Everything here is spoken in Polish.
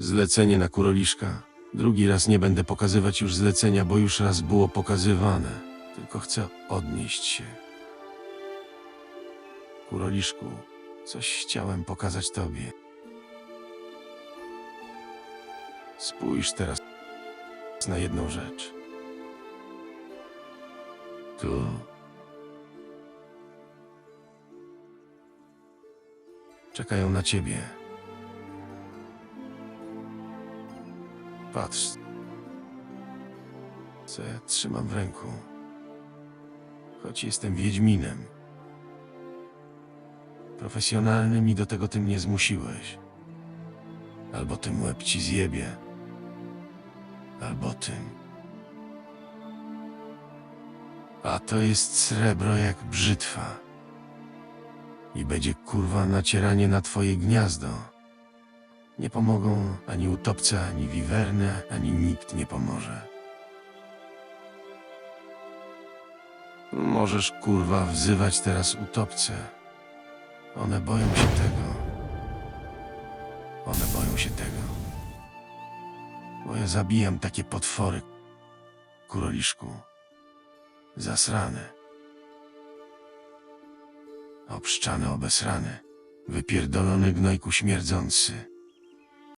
Zlecenie na kuroliszka. Drugi raz nie będę pokazywać już zlecenia, bo już raz było pokazywane. Tylko chcę odnieść się. Kuroliszku, coś chciałem pokazać tobie. Spójrz teraz na jedną rzecz. Tu. Czekają na ciebie. Patrz. Co ja trzymam w ręku. Choć jestem Wiedźminem. Profesjonalnym i do tego ty mnie zmusiłeś. Albo tym łeb ci zjebie. Albo tym. A to jest srebro jak brzytwa. I będzie kurwa nacieranie na twoje gniazdo. Nie pomogą ani utopce, ani wiwerny, ani nikt nie pomoże. Możesz kurwa wzywać teraz utopce. One boją się tego. One boją się tego. Bo ja zabijam takie potwory, kuroliszku. Zasrane. Obszczany, obesrany. Wypierdolony gnojku śmierdzący.